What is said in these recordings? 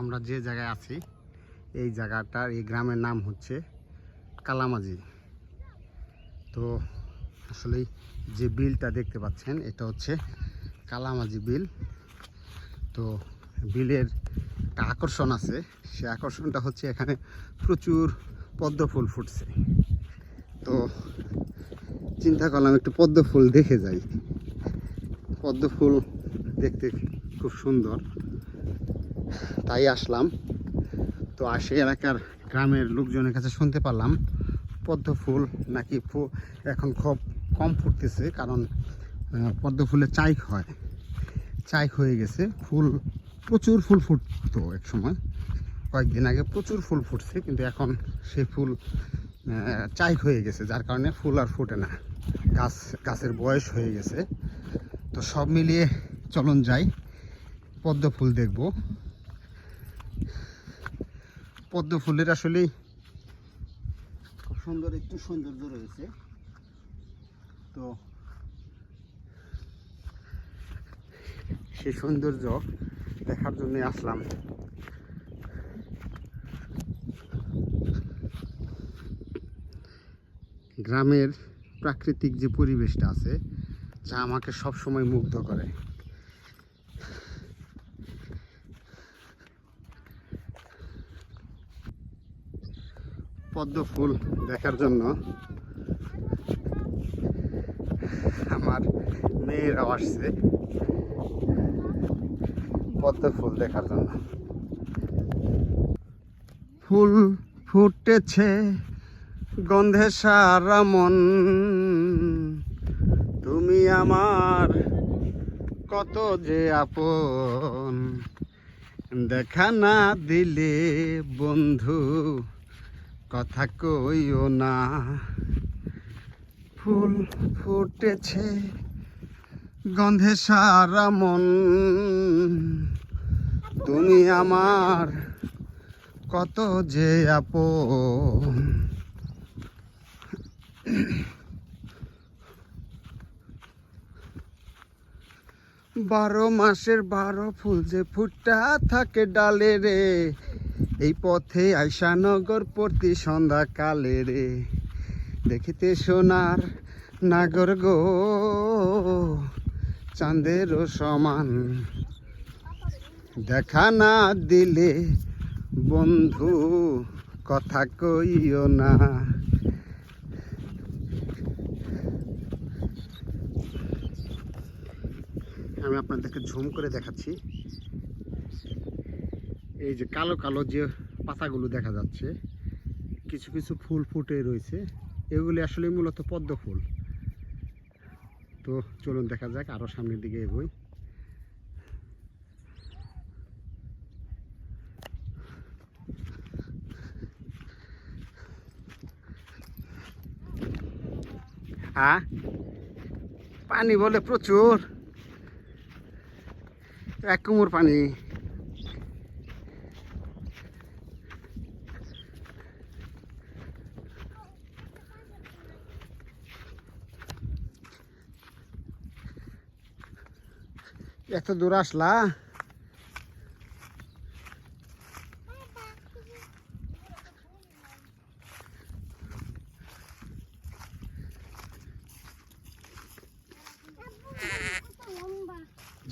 আমরা যে জায়গায় আছি, এই জায়গাটার, এই গ্রামের নাম হচ্ছে কালামাজি। তো আসলে যে বিলটা দেখতে পাচ্ছেন, এটা হচ্ছে কালামাজি বিল। তো বিলের একটা আকর্ষণ আছে, সে আকর্ষণটা হচ্ছে এখানে প্রচুর পদ্ম ফুল ফুটছে। তো চিন্তা করলাম একটু পদ্ম ফুল দেখে যাই। পদ্ম ফুল দেখতে খুব সুন্দর। তাই আসলাম। তো আসে এলাকার গ্রামের লোকজনের কাছে শুনতে পারলাম, পদ্ম ফুল নাকি এখন খুব কম ফুটতেছে কারণ পদ্ম ফুলের চাইক হয়। চাইক হয়ে গেছে। ফুল, প্রচুর ফুল ফুটতো এক সময় কয়েকদিন আগে প্রচুর ফুল ফুটছে, কিন্তু এখন সেই ফুল চাইক হয়ে গেছে, যার কারণে ফুল আর ফুটে না। গাছ, গাছের বয়স হয়ে গেছে। তো সব মিলিয়ে চলন যাই, পদ্ম ফুল দেখব। পদ্ম ফুলের আসলেই খুব সুন্দর, একটু সৌন্দর্য রয়েছে। তো সেই সৌন্দর্য দেখার জন্য আসলাম। গ্রামের প্রাকৃতিক যে পরিবেশটা আছে, যা আমাকে সব সময় মুগ্ধ করে। পদ্ম ফুল দেখার জন্য আমার মেয়েরাও আসছে পদ্ম ফুল দেখার জন্য। ফুল ফুটেছে গন্ধে সারা মন। তুমি আমার কত যে আপন। দেখা না দিলে বন্ধু কথা কইও না। ফুল ফুটেছে, গন্ধে সারা মন। তুমি আমার কত যে আপন। বারো মাসের বারো ফুল যে ফুটা থাকে ডালে রে এই পথে আইসানগর প্রতি সন্ধ্যাকালে রে। দেখিতে সোনার নাগর গো, চাঁদেরও সমান। দেখা না দিলে বন্ধু, কথা কইও না। আমি আপনাদেরকে ঝুম করে দেখাচ্ছি। এই যে কালো কালো যে পাতাগুলো দেখা যাচ্ছে, কিছু কিছু ফুল ফুটে রয়েছে। এগুলি আসলে মূলত পদ্ম ফুল। তো চলুন দেখা যাক, আরও সামনের দিকে এগোই। হ্যাঁ পানি বলে প্রচুর। এক কুমোর পানি। এত দূর আসলা?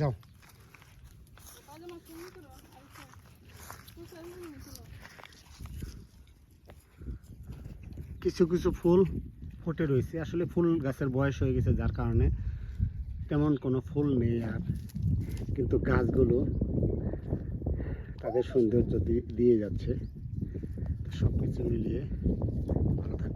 যাও। কিছু কিছু ফুল ফুটে রয়েছে। আসলে ফুল গাছের বয়স হয়ে গেছে যার কারণে। তেমন কোনো ফুল নেই আর, কিন্তু গাছগুলো তাদের সৌন্দর্য দিয়ে যাচ্ছে সব কিছু মিলিয়ে ভালো হাফেজ।